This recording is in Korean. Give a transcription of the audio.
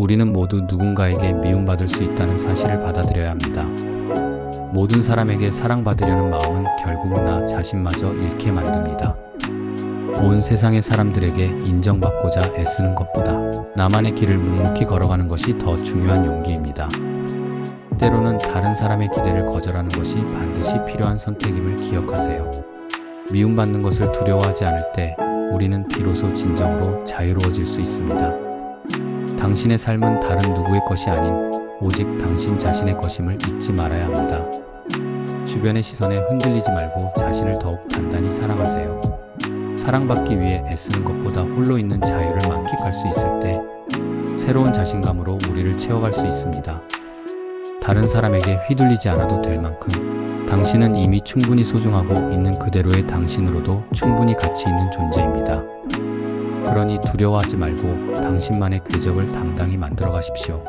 우리는 모두 누군가에게 미움받을 수 있다는 사실을 받아들여야 합니다. 모든 사람에게 사랑받으려는 마음은 결국 나 자신마저 잃게 만듭니다. 온 세상의 사람들에게 인정받고자 애쓰는 것보다 나만의 길을 묵묵히 걸어가는 것이 더 중요한 용기입니다. 때로는 다른 사람의 기대를 거절하는 것이 반드시 필요한 선택임을 기억하세요. 미움받는 것을 두려워하지 않을 때 우리는 비로소 진정으로 자유로워질 수 있습니다. 당신의 삶은 다른 누구의 것이 아닌 오직 당신 자신의 것임을 잊지 말아야 합니다. 주변의 시선에 흔들리지 말고 자신을 더욱 단단히 사랑하세요. 사랑받기 위해 애쓰는 것보다 홀로 있는 자유를 만끽할 수 있을 때 새로운 자신감으로 우리를 채워갈 수 있습니다. 다른 사람에게 휘둘리지 않아도 될 만큼 당신은 이미 충분히 소중하고 있는 그대로의 당신으로도 충분히 가치 있는 존재입니다. 그러니 두려워하지 말고 당신만의 궤적을 당당히 만들어 가십시오.